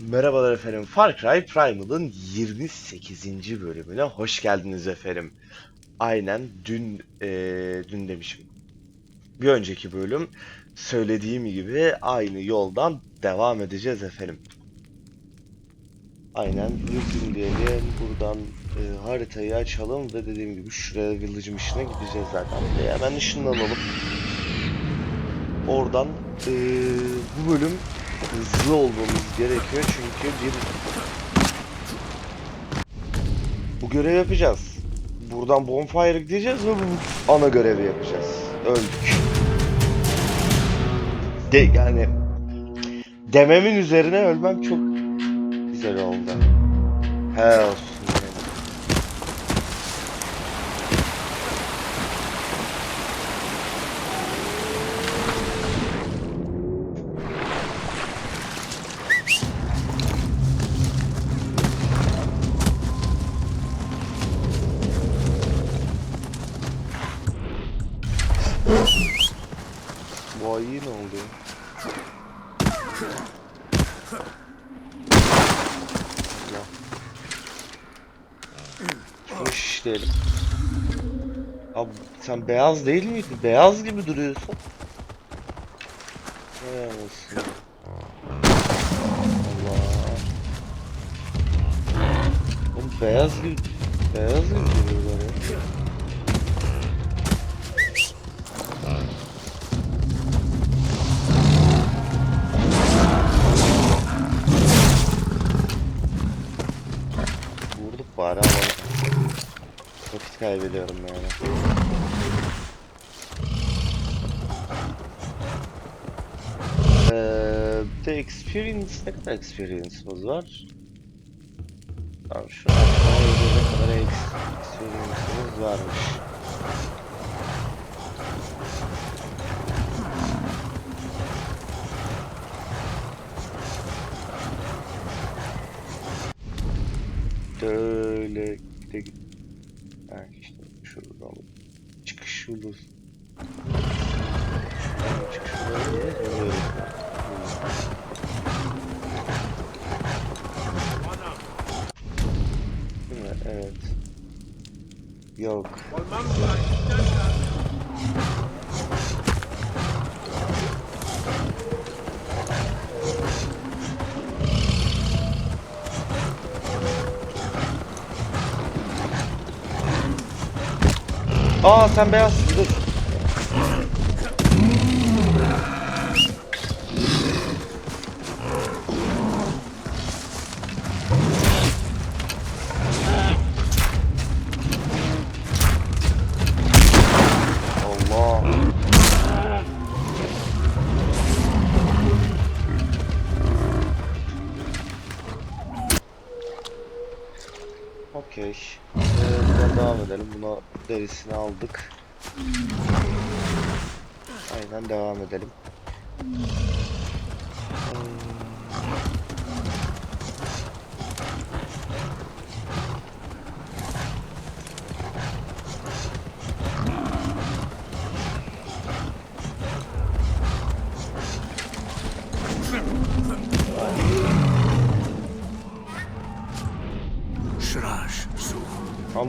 Merhabalar efendim. Far Cry Primal'ın 28. bölümüne hoş geldiniz efendim. Aynen dün eee, dün demişim. Bir önceki bölüm söylediğim gibi aynı yoldan devam edeceğiz efendim. Aynen resume diyelim. Buradan eee, haritayı açalım ve dediğim gibi şuraya village'ın işine gideceğiz zaten. Ve hemen ışınlanalım. Oradan eee, bu bölüm hızlı olmamız gerekiyor çünkü bir bu görev yapacağız. Buradan bonfire gideceğiz ve bu ana görevi yapacağız. Öldük. De yani dememin üzerine ölmem çok güzel oldu. He olsun. yani. Bu ayı ne oldu? Ya. Şunu şişleyelim. Abi sen beyaz değil miydin? Beyaz gibi duruyorsun. Hay anasını. Allah. Oğlum beyaz gibi beyaz gibi duruyorlar ya. Vurduk bari ama vakit kaybediyorum yani. De experience ne kadar experience'ımız var? Tamam şu an ne kadar ex- experience'ımız varmış. Böyle de git. Ha işte şuradan çıkış yolu. Aa sen beyazsın dur. Allah.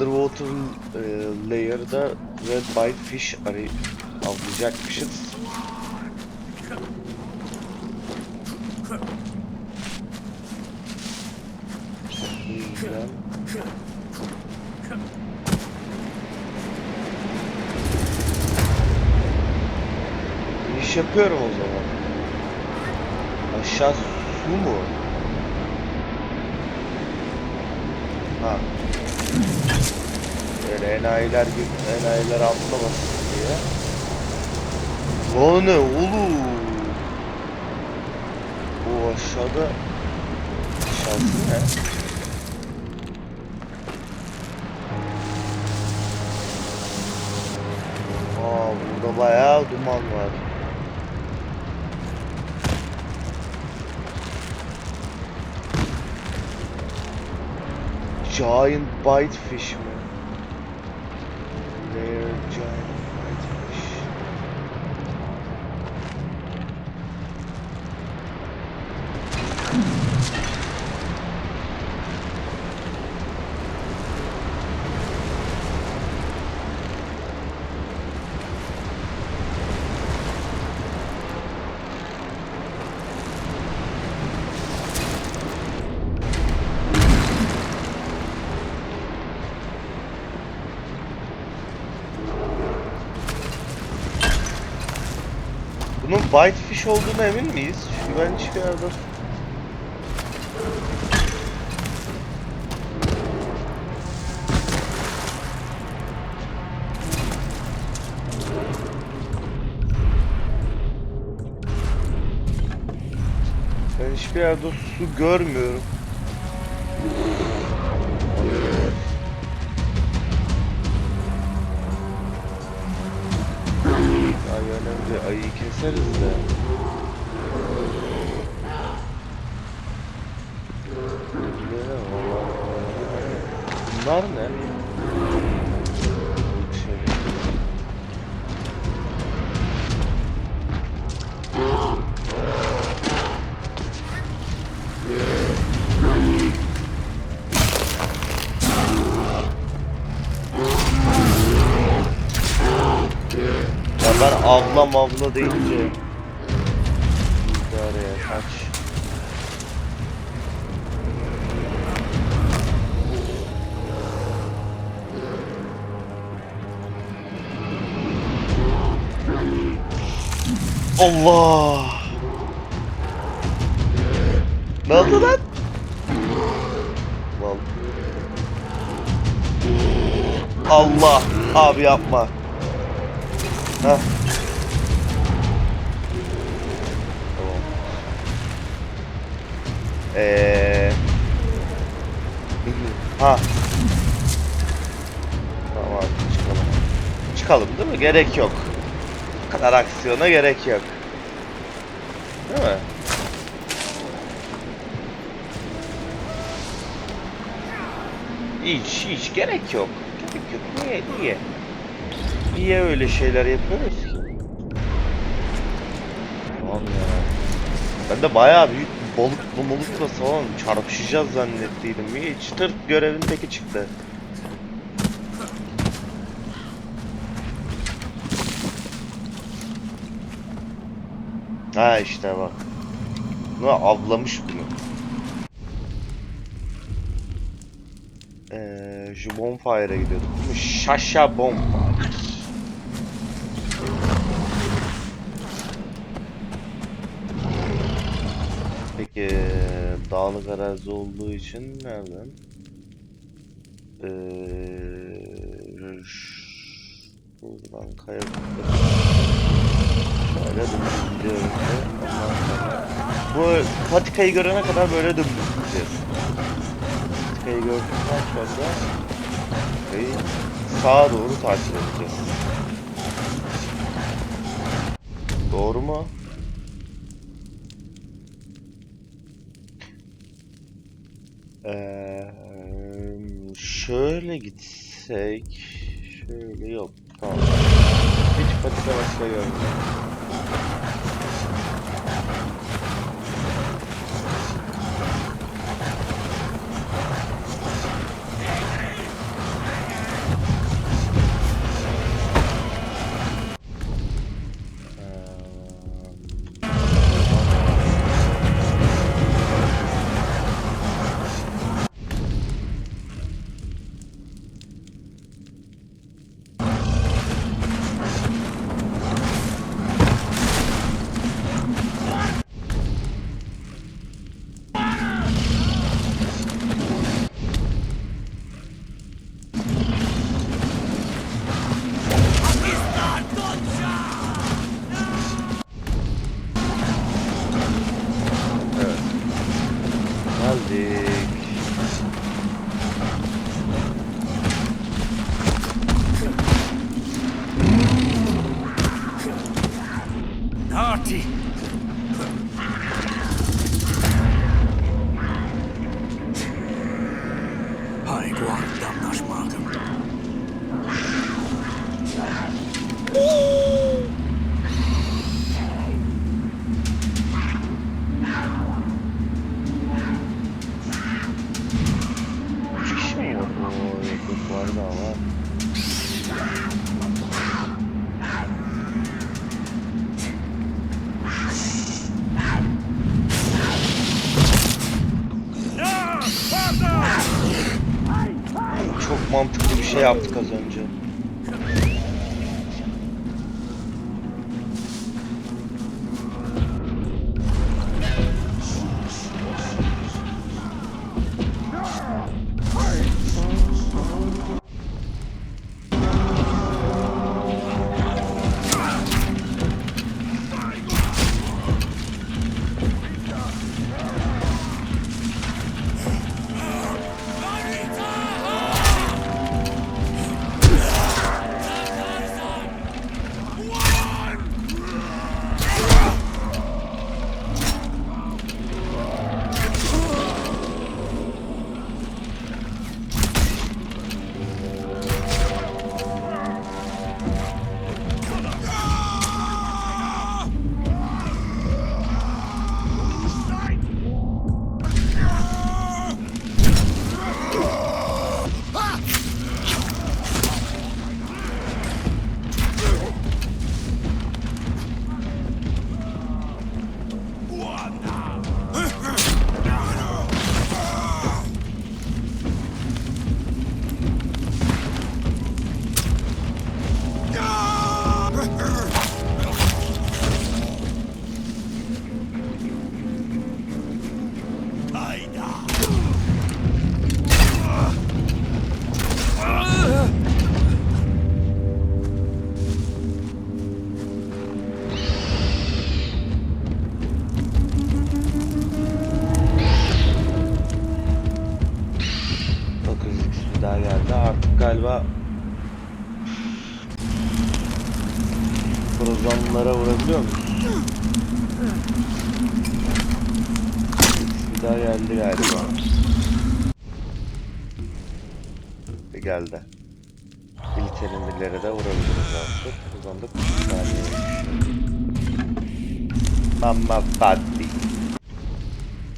Underwater e, layer'da red bite fish arı avlayacakmışız. İş yapıyorum o zaman. Aşağı su mu? Ha. Böyle enayiler gibi enayiler atlamasın diye. Lan ne oğlum? Bu aşağıda aşağısı ne? Aa burada bayağı duman var. Giant bite fish mi? Rare giant bite fish. Whitefish olduğuna emin miyiz? Çünkü ben hiçbir yerde... Ben hiçbir yerde su görmüyorum. Ayıyı keseriz de. Ben avla mavla deyince İdareye kaç Allah Ne oldu lan? Allah abi yapma. Heh. Eee. Ha. Tamam çıkalım. Çıkalım değil mi? Gerek yok. Bu kadar aksiyona gerek yok. Değil mi? Hiç hiç gerek yok. Gerek yok. Niye? Niye? Niye öyle şeyler yapıyoruz ki? Tamam ya. Ben de bayağı büyük bir balıkla malıkla falan çarpışacağız zannettiydim. Hiç tırt görevindeki çıktı. Ha işte bak. Bunu avlamış bunu. Eee şu bonfire'a gidiyorduk. Şaşa bonfire. Dağlık arazi olduğu için nereden? Eee ş- buradan kaya Şöyle dümdüz gidiyoruz. Ondan bu patikayı görene kadar böyle dümdüz gideceğiz. Patikayı gördükten sonra patikayı sağa doğru takip edeceğiz. Doğru mu? Eee şöyle gitsek şöyle yok tamam. Hiç patika başka Hai guardam yaptık az önce.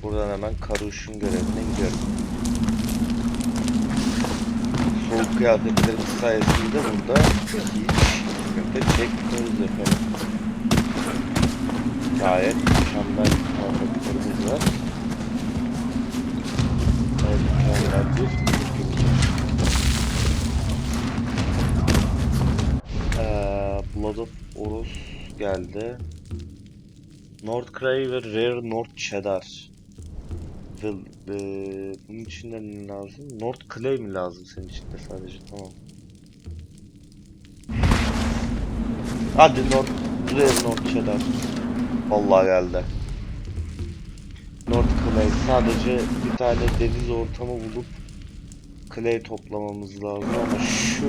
Buradan hemen Karuş'un görevine gidiyorum. Soğuk kıyafetlerimiz sayesinde burada hiç sıkıntı çekmiyoruz efendim. Gayet mükemmel kıyafetlerimiz var. Evet, mükemmel bir. Ee, Blood of Orus geldi. North Cray ve Rare North Cheddar. Ve, e, bunun içinde ne lazım? North Clay mi lazım senin içinde sadece? Tamam. Hadi North, Rare North Cheddar. Vallahi geldi. North Clay. Sadece bir tane deniz ortamı bulup Clay toplamamız lazım ama şu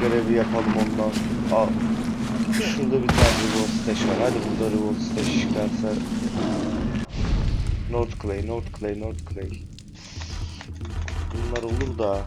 görevi yapalım ondan sonra. Aa, Şurada bir tane reward stash var. Hadi burada reward stash çıkarsa. North Clay, North Clay, North Clay. Bunlar olur da.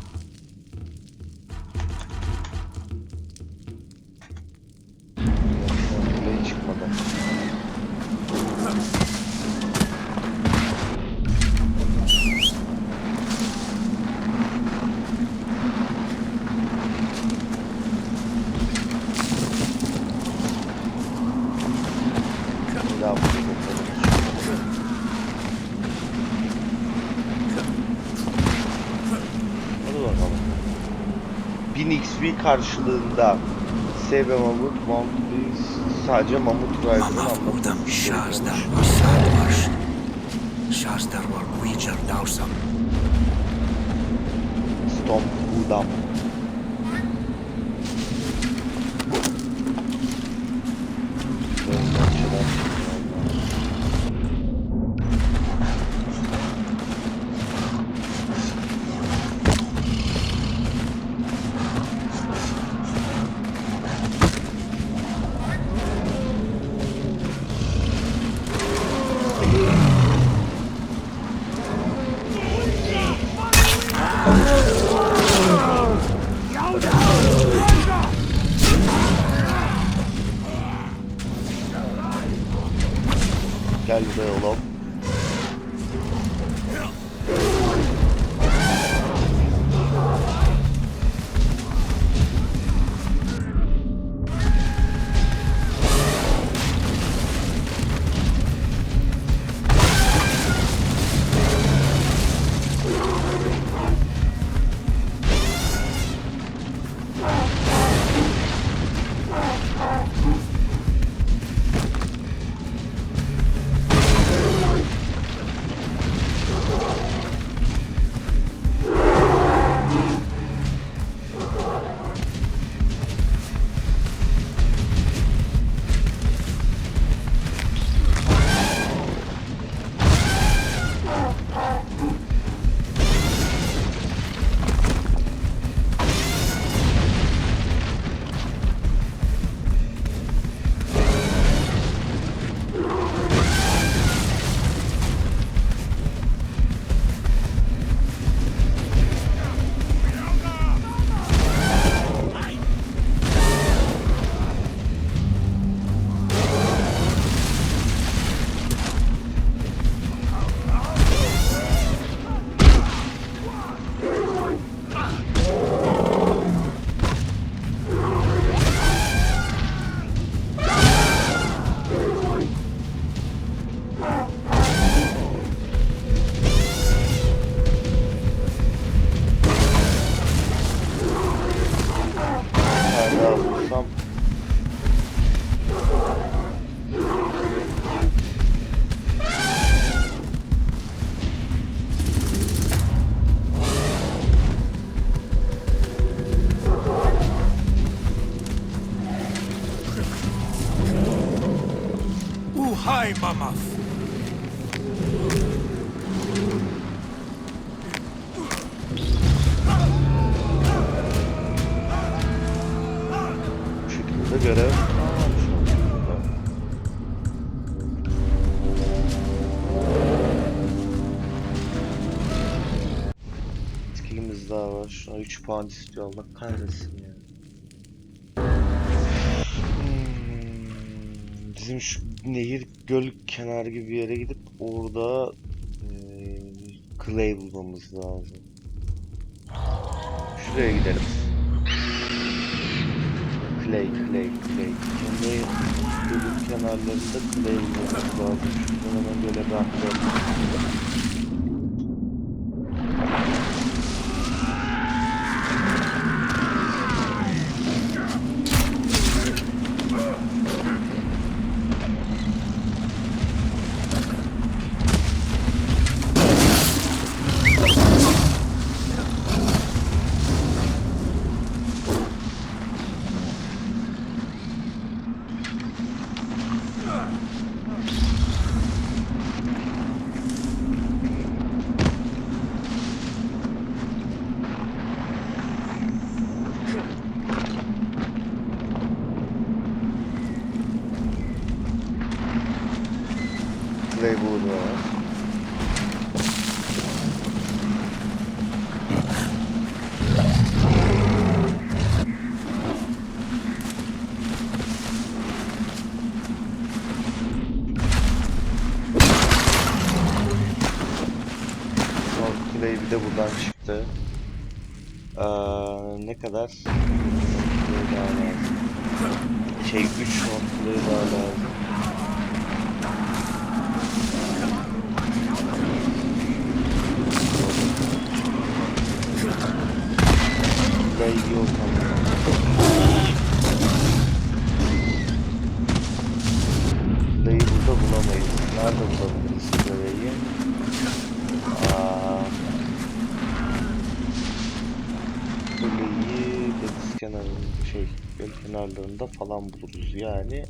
Karşılığında Mamut, Mount Breeze sadece Mamut Rider'ın şazdar gerekiyormuş. var. Şazdar var kuyucar davsam. Stomp Udam. Ruhaj, mamaw! Bu şekilde. Skillimiz daha var. Şuna 3 puan istiyor Allah kahretsin. Bizim şu nehir göl kenarı gibi bir yere gidip orada eee clay bulmamız lazım. Şuraya gidelim. Clay, clay, clay. Nehir gölün kenarlarında clay bulmamız lazım. Şuradan hemen böyle bir. Clay burada var. Bir de buradan çıktı. Aa, ne kadar? Şey 3 North Clay daha lazım. Clay yok ama. Clay'i burada bulamayız. Nerede bulabiliriz Clay'i? Aa, Clay'i deniz kenarında şey göl kenarlarında falan buluruz yani.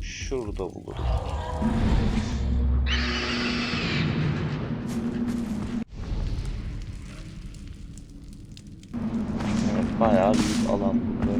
Şurada buluruz. Evet, bayağı büyük alan burada.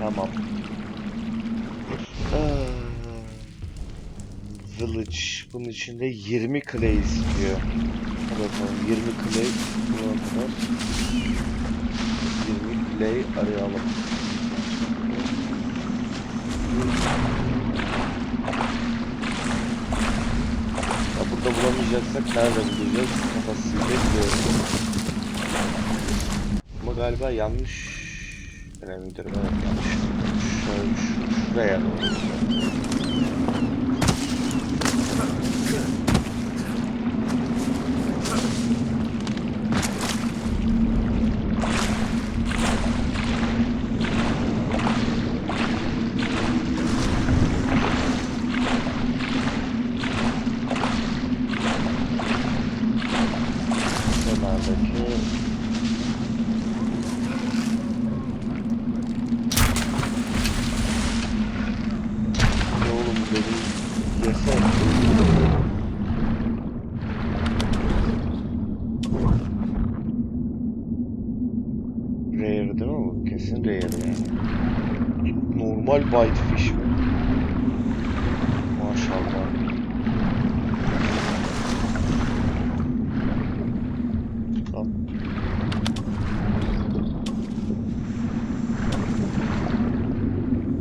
Tamam. Village. Bunun içinde 20 clay istiyor. Bakalım 20 clay. Kadar. 20 clay arayalım. Ya burada bulamayacaksak nerede bulacağız? Kafasıyla biliyorum. Ama galiba yanlış önemlidir. Evet yanlış. Şöyle şu- şuraya doğru. Kenardaki Ne oğlum dedim yesene. Rare değil mi bu? Kesin rare yani. Normal bite fish mi? Maşallah. Tamam.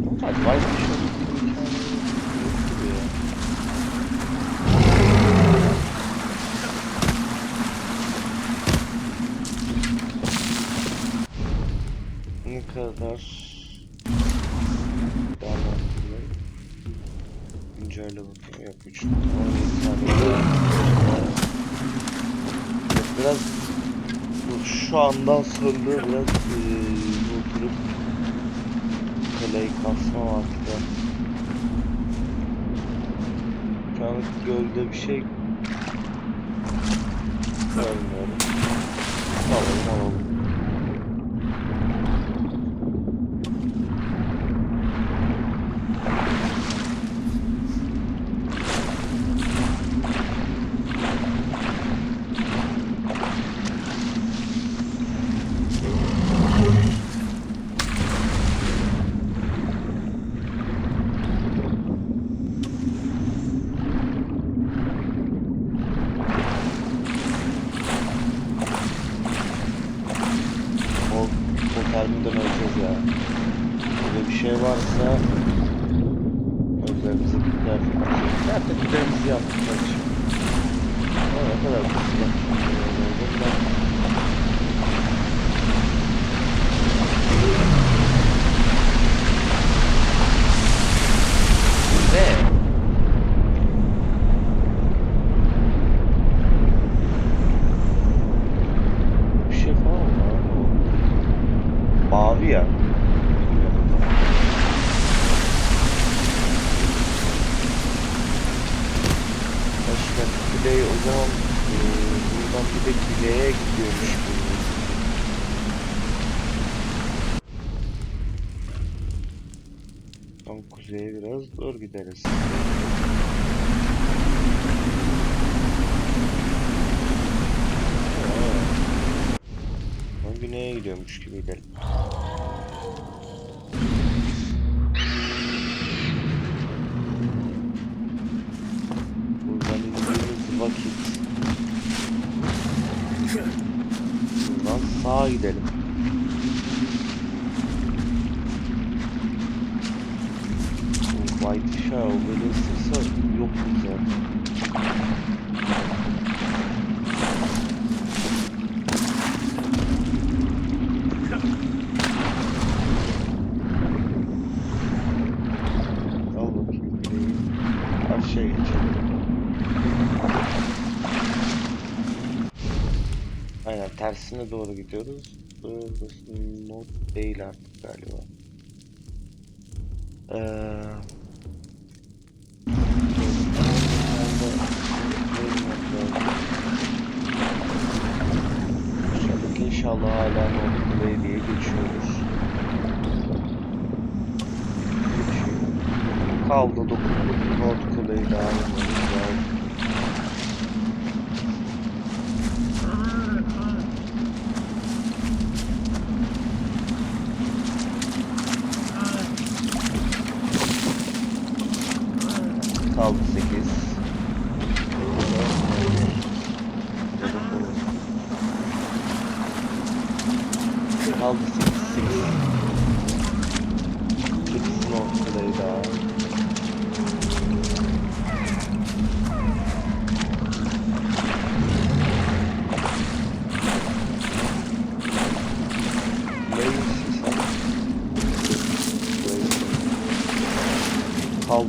Normal bite fish mi? Ne kadar değerlendirmeyi güncelle bakayım. Yok 3 17 saniye Evet, biraz şu andan sonra biraz eee oturup kaleyi kasma vakti şu an gölde bir şey görmüyorum. Alalım alalım O otelden öleceğiz ya. Böyle bir şey varsa özlerimizi bitler. Zaten giderimizi yaptık kardeşim. Ama ne kadar güzel. Ne? Bir şey falan var ama o- Mavi ya. Başka Kuley o zaman eee, buradan bir de Kuley'e gidiyormuş gibi. Tam kuzeye biraz doğru gideriz. Ben güneye gidiyormuş gibi gidelim. Buradan indiğimiz vakit Buradan sağa gidelim. White Shadow böyle ısırsa yok geçelim. Aynen tersine doğru gidiyoruz. Burası not değil artık galiba. Eee... Aşağıdaki inşallah hala not play diye geçiyoruz. Geçiyor. Kaldı 9 not play daha yapmamız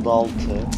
36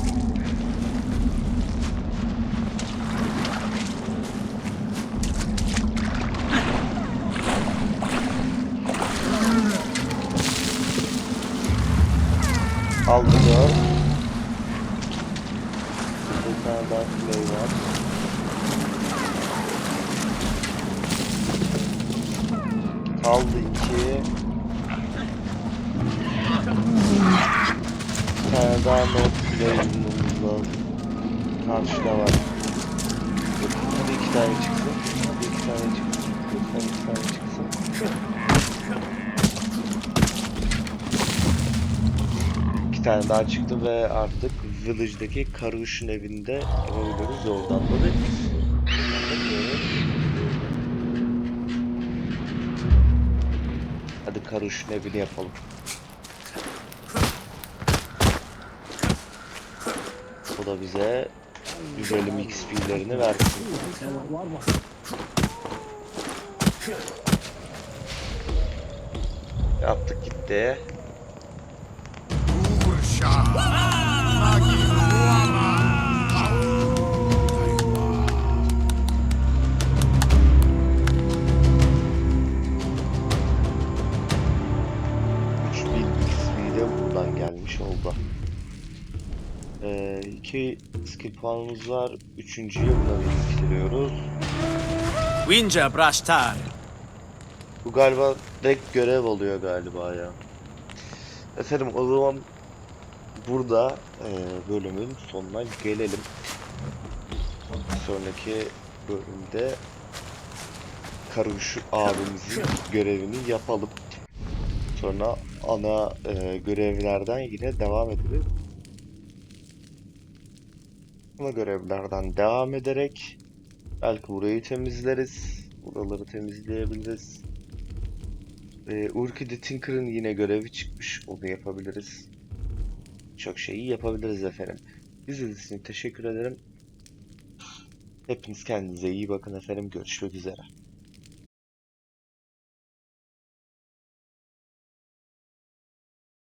İki tane daha çıktı ve artık Village'daki Karuş'un evinde. Oradan da bir Hadi Karuş'un evini yapalım. O da bize güzelim XP'lerini versin. Yaptık gitti. Buradan gelmiş oldu. Ee, iki skill puanımız var. Üçüncüyü buna biriktiriyoruz. Winja Brashtar. Bu galiba direkt görev oluyor galiba ya. Efendim o zaman burada e, bölümün sonuna gelelim. Sonraki bölümde Karuş abimizin görevini yapalım. Sonra ana e, görevlerden yine devam ederiz. Ana görevlerden devam ederek belki burayı temizleriz. Buraları temizleyebiliriz. Ee, Urkidi Tinker'ın yine görevi çıkmış. Onu yapabiliriz. Çok şeyi yapabiliriz efendim. İzlediğiniz için teşekkür ederim. Hepiniz kendinize iyi bakın efendim. Görüşmek üzere.